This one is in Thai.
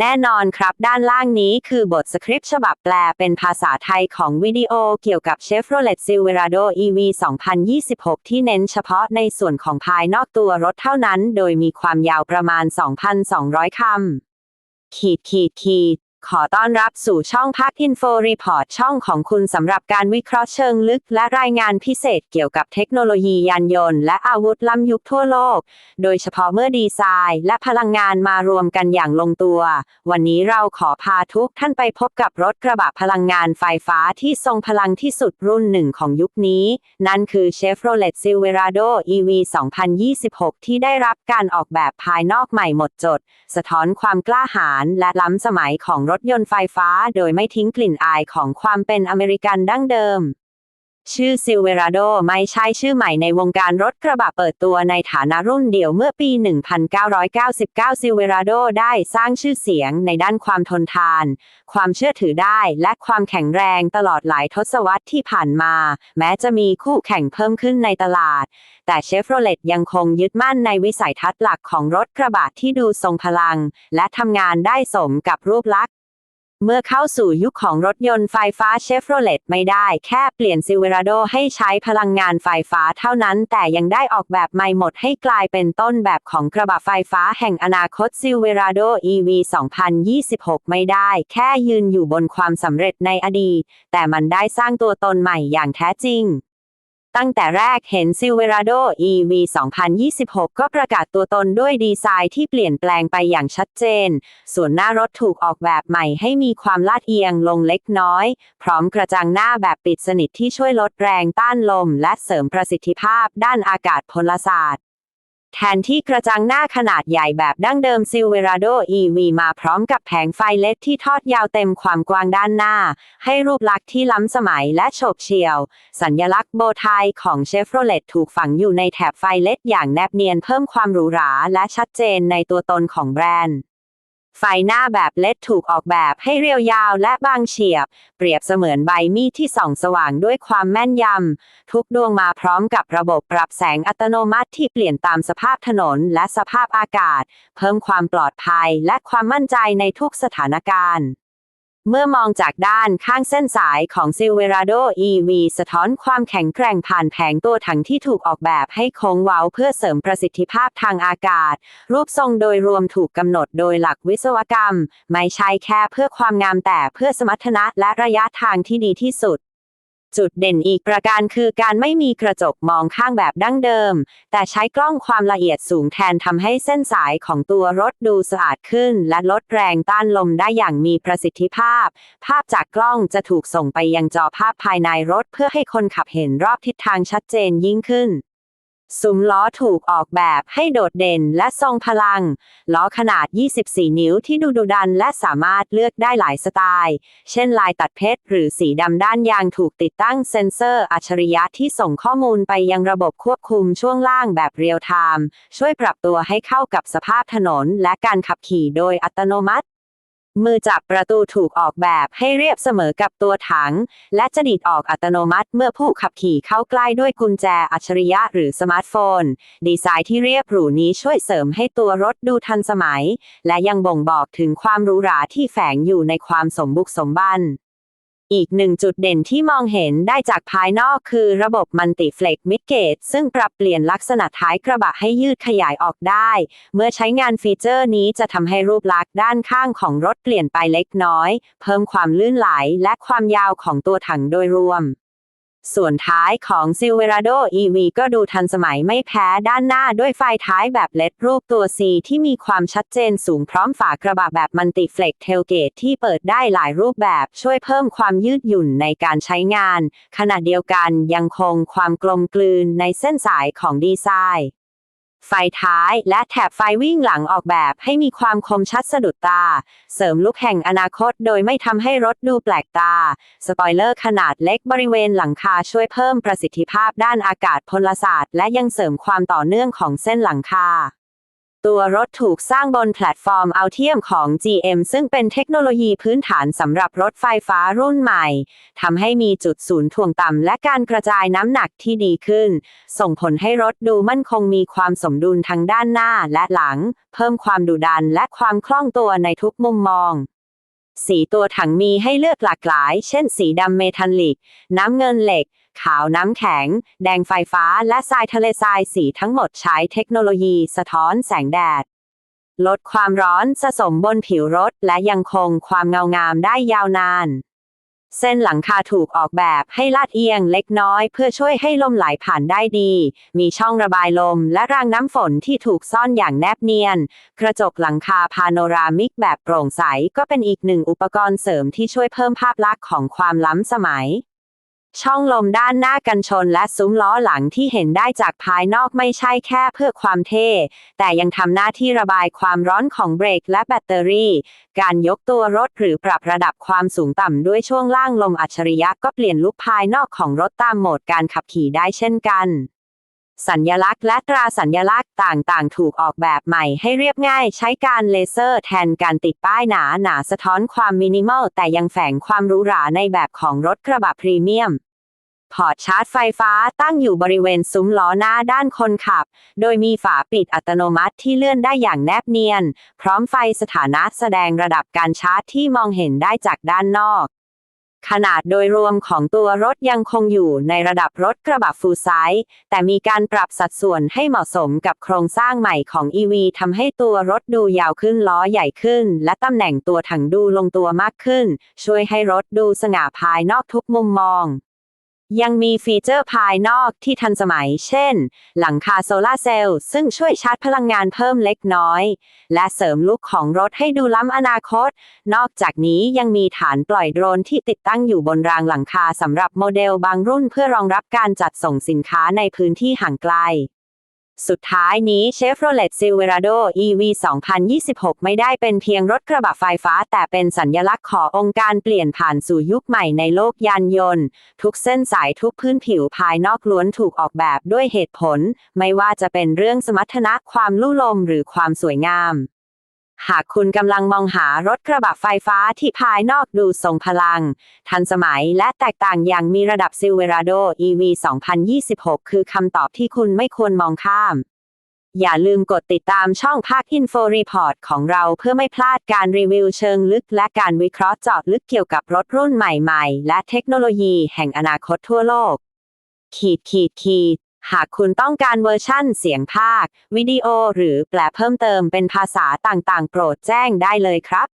แน่นอนครับด้านล่างนี้คือบทสคริปต์ฉบับแปลเป็นภาษาไทยของวิดีโอเกี่ยวกับ Chevrolet Silverado EV 2026 ที่เน้นเฉพาะในส่วนของภายนอกตัวรถเท่านั้น โดยมีความยาวประมาณ 2,200 คำขีดขีดขีด ขอต้อนรับสู่ช่องพักอินโฟรีพอร์ตช่องของคุณสำหรับการวิเคราะห์เชิงลึก และรายงานพิเศษเกี่ยวกับเทคโนโลยียานยนต์และอาวุธล้ำยุคทั่วโลก โดยเฉพาะเมื่อดีไซน์และพลังงานมารวมกันอย่างลงตัว วันนี้เราขอพาทุกท่านไปพบกับรถกระบะพลังงานไฟฟ้าที่ทรงพลังที่สุดรุ่นหนึ่งของยุคนี้ นั่นคือ Chevrolet Silverado EV 2026 ที่ได้รับการออกแบบภายนอกใหม่หมดจด สะท้อนความกล้าหาญและล้ำสมัยของรถถยนต์ไฟฟ้าโดยไม่ทิ้งกลิ่นอายของความเป็นอเมริกันดั้งเดิม ชื่อ Silverado ไม่ใช่ชื่อใหม่ในวงการรถกระบะเปิดตัวในฐานะรุ่นเดียวเมื่อปี 1999 Silverado ได้สร้างชื่อเสียงในด้านความทนทาน ความเชื่อถือได้และความแข็งแรงตลอดหลายทศวรรษที่ผ่านมา แม้จะมีคู่แข่งเพิ่มขึ้นในตลาด แต่เชฟโรเลตยังคงยึดมั่นในวิสัยทัศน์หลักของรถกระบะที่ดูทรงพลัง และทำงานได้สมกับรูปลักษณ์ เมื่อเข้าสู่ยุคของรถยนต์ไฟฟ้าเชฟโรเลตไม่ได้แค่เปลี่ยนซิลเวราโดให้ใช้พลังงานไฟฟ้าเท่านั้น แต่ยังได้ออกแบบใหม่หมดให้กลายเป็นต้นแบบของกระบะไฟฟ้าแห่งอนาคตซิลเวราโด EV 2026 ไม่ได้ แค่ยืนอยู่บนความสำเร็จในอดีตแต่มันได้สร้างตัวตนใหม่อย่างแท้จริง ตั้งแต่แรกเห็น Silverado EV 2026 ก็ประกาศตัวตนด้วยดีไซน์ที่เปลี่ยนแปลงไปอย่างชัดเจน ส่วนหน้ารถถูกออกแบบใหม่ให้มีความลาดเอียงลงเล็กน้อย พร้อมกระจังหน้าแบบปิดสนิทที่ช่วยลดแรงต้านลม และเสริมประสิทธิภาพด้านอากาศพลศาสตร์ แทนที่กระจังหน้าขนาดใหญ่แบบดั้งเดิม Silverado EV มาพร้อมกับแผงไฟเล็ดที่ทอดยาวเต็มความกว้างด้านหน้า ให้รูปลักษณ์ที่ล้ำสมัยและโฉบเฉี่ยว สัญลักษณ์โบไทยของเชฟโรเลตถูกฝังอยู่ในแถบไฟเล็ดอย่างแนบเนียนเพิ่มความหรูหราและชัดเจนในตัวตนของแบรนด์ ไฟหน้าแบบเลดถูกออกแบบให้เรียวยาวและบางเฉียบ เปรียบเสมือนใบมีดที่ส่องสว่างด้วยความแม่นยำ ทุกดวงมาพร้อมกับระบบปรับแสงอัตโนมัติที่เปลี่ยนตามสภาพถนนและสภาพอากาศ เพิ่มความปลอดภัยและความมั่นใจในทุกสถานการณ์ เมื่อมองจากด้านข้างเส้นสายของ Silverado EV สะท้อนความแข็งแกร่งผ่านแผงตัวถังที่ถูกออกแบบให้โค้งเว้าเพื่อเสริมประสิทธิภาพทางอากาศ รูปทรงโดยรวมถูกกำหนดโดยหลักวิศวกรรม ไม่ใช่แค่เพื่อความงามแต่เพื่อสมรรถนะและระยะทางที่ดีที่สุด จุดเด่นอีกประการคือการไม่มีกระจกมองข้างแบบดั้งเดิม แต่ใช้กล้องความละเอียดสูงแทนทำให้เส้นสายของตัวรถดูสะอาดขึ้น และลดแรงต้านลมได้อย่างมีประสิทธิภาพ ภาพจากกล้องจะถูกส่งไปยังจอภาพภายในรถเพื่อให้คนขับเห็นรอบทิศทางชัดเจนยิ่งขึ้น ซุ้มล้อถูกออกแบบให้โดดเด่นและทรงพลัง ล้อขนาด 24 นิ้วที่ดูดุดันและสามารถเลือกได้หลายสไตล์ เช่นลายตัดเพชร หรือสีดำด้านยางถูกติดตั้งเซ็นเซอร์อัจฉริยะที่ส่งข้อมูลไปยังระบบควบคุมช่วงล่างแบบเรียลไทม์ช่วยปรับตัวให้เข้ากับสภาพถนนและการขับขี่โดยอัตโนมัติ มือจับประตูถูกออกแบบให้เรียบเสมอกับตัวถัง และจะดีดออกอัตโนมัติเมื่อผู้ขับขี่เข้าใกล้ด้วยกุญแจอัจฉริยะหรือสมาร์ทโฟน ดีไซน์ที่เรียบหรูนี้ช่วยเสริมให้ตัวรถดูทันสมัย และยังบ่งบอกถึงความหรูหราที่แฝงอยู่ในความสมบุกสมบัน อีกหนึ่งจุดเด่นที่มองเห็นได้จากภายนอกคือระบบมันติเฟล็กมิดเกตซึ่งปรับเปลี่ยนลักษณะท้ายกระบะให้ยืดขยายออกได้ เมื่อใช้งานฟีเจอร์นี้จะทำให้รูปลักษณ์ด้านข้างของรถเปลี่ยนไปเล็กน้อย เพิ่มความลื่นไหลและความยาวของตัวถังโดยรวม ส่วนท้ายของ Silverado EV ก็ดูทันสมัยไม่แพ้ด้านหน้าด้วยไฟท้ายแบบเลดรูปตัว C ที่มีความชัดเจนสูงพร้อมฝากระบะแบบมันติเฟล็กเทลเกตที่เปิดได้หลายรูปแบบช่วยเพิ่มความยืดหยุ่นในการใช้งาน ขณะเดียวกันยังคงความกลมกลืนในเส้นสายของดีไซน์ ไฟท้ายและแถบไฟวิ่งหลังออกแบบให้มีความคมชัดสะดุดตา เสริมลุคแห่งอนาคตโดยไม่ทำให้รถดูแปลกตา สปอยเลอร์ขนาดเล็กบริเวณหลังคาช่วยเพิ่มประสิทธิภาพด้านอากาศพลศาสตร์ และยังเสริมความต่อเนื่องของเส้นหลังคา ตัวรถถูกสร้างบนแพลตฟอร์มเอาเทียมของ GM ซึ่งเป็นเทคโนโลยีพื้นฐานสำหรับรถไฟฟ้ารุ่นใหม่ ทำให้มีจุดศูนย์ถ่วงต่ำและการกระจายน้ำหนักที่ดีขึ้น ส่งผลให้รถดูมั่นคงมีความสมดุลทั้งด้านหน้าและหลัง เพิ่มความดุดันและความคล่องตัวในทุกมุมมอง สีตัวถังมีให้เลือกหลากหลาย เช่น สีดำเมทัลลิก น้ำเงินเหล็ก ขาวน้ำแข็ง แดงไฟฟ้า และทรายทะเลทรายสีทั้งหมดใช้เทคโนโลยีสะท้อนแสงแดด ลดความร้อนสะสมบนผิวรถ และยังคงความเงางามได้ยาวนาน เส้นหลังคาถูกออกแบบให้ลาดเอียงเล็กน้อย เพื่อช่วยให้ลมไหลผ่านได้ดี มีช่องระบายลมและรางน้ำฝนที่ถูกซ่อนอย่างแนบเนียน กระจกหลังคาพาโนรามิกแบบโปร่งใสก็เป็นอีกหนึ่งอุปกรณ์เสริมที่ช่วยเพิ่มภาพลักษณ์ของความล้ำสมัย ช่องลมด้านหน้ากันชนและซุ้มล้อหลังที่เห็นได้จากภายนอกไม่ใช่แค่เพื่อความเท่ แต่ยังทำหน้าที่ระบายความร้อนของเบรกและแบตเตอรี่ การยกตัวรถหรือปรับระดับความสูงต่ำด้วยช่วงล่างลมอัจฉริยะก็เปลี่ยนลุคภายนอกของรถตามโหมดการขับขี่ได้เช่นกัน สัญญลักษณ์และตราสัญญลักษณ์ต่างๆ ถูกออกแบบใหม่ให้เรียบง่ายใช้การเลเซอร์แทนการติดป้ายหนาหนาสะท้อนความมินิมอล แต่ยังแฝงความหรูหราในแบบของรถกระบะพรีเมียม พอร์ตชาร์จไฟฟ้าตั้งอยู่บริเวณซุ้มล้อหน้าด้านคนขับ โดยมีฝาปิดอัตโนมัติที่เลื่อนได้อย่างแนบเนียน พร้อมไฟสถานะแสดงระดับการชาร์จที่มองเห็นได้จากด้านนอก ขนาดโดยรวมของตัวรถยังคงอยู่ในระดับรถกระบะฟูลไซส์แต่มีการปรับสัดส่วนให้เหมาะสมกับโครงสร้างใหม่ของ EV ทำให้ตัวรถดูยาวขึ้นล้อใหญ่ขึ้น และตำแหน่งตัวถังดูลงตัวมากขึ้น ช่วยให้รถดูสง่าภายนอกทุกมุมมอง ยังมีฟีเจอร์ภายนอกที่ทันสมัย เช่น หลังคาโซลาร์เซลล์ซึ่งช่วยชาร์จพลังงานเพิ่มเล็กน้อย และเสริมลุคของรถให้ดูล้ำอนาคต นอกจากนี้ยังมีฐานปล่อยโดรนที่ติดตั้งอยู่บนรางหลังคาสำหรับโมเดลบางรุ่นเพื่อรองรับการจัดส่งสินค้าในพื้นที่ห่างไกล สุดท้ายนี้ Chevrolet Silverado EV 2026 ไม่ได้เป็นเพียงรถกระบะไฟฟ้า แต่เป็นสัญญลักษณ์ขององค์การเปลี่ยนผ่านสู่ยุคใหม่ในโลกยานยนต์ ทุกเส้นสายทุกพื้นผิวภายนอกล้วนถูกออกแบบด้วยเหตุผล ไม่ว่าจะเป็นเรื่องสมรรถนะความลู่ลมหรือความสวยงาม หากคุณกำลังมองหารถกระบะไฟฟ้าที่ภายนอกดูทรงพลัง ทันสมัยและแตกต่างอย่างมีระดับ Silverado EV 2026 คือคำตอบที่คุณไม่ควรมองข้าม อย่าลืมกดติดตามช่องภาค Info Report ของเราเพื่อไม่พลาดการรีวิวเชิงลึกและการวิเคราะห์เจาะลึกเกี่ยวกับรถรุ่นใหม่ๆ และเทคโนโลยีแห่งอนาคตทั่วโลก ขีดขีดขีด หากคุณต้องการเวอร์ชั่นเสียงภาค วิดีโอหรือแปลเพิ่มเติมเป็นภาษาต่างๆ โปรดแจ้งได้เลยครับ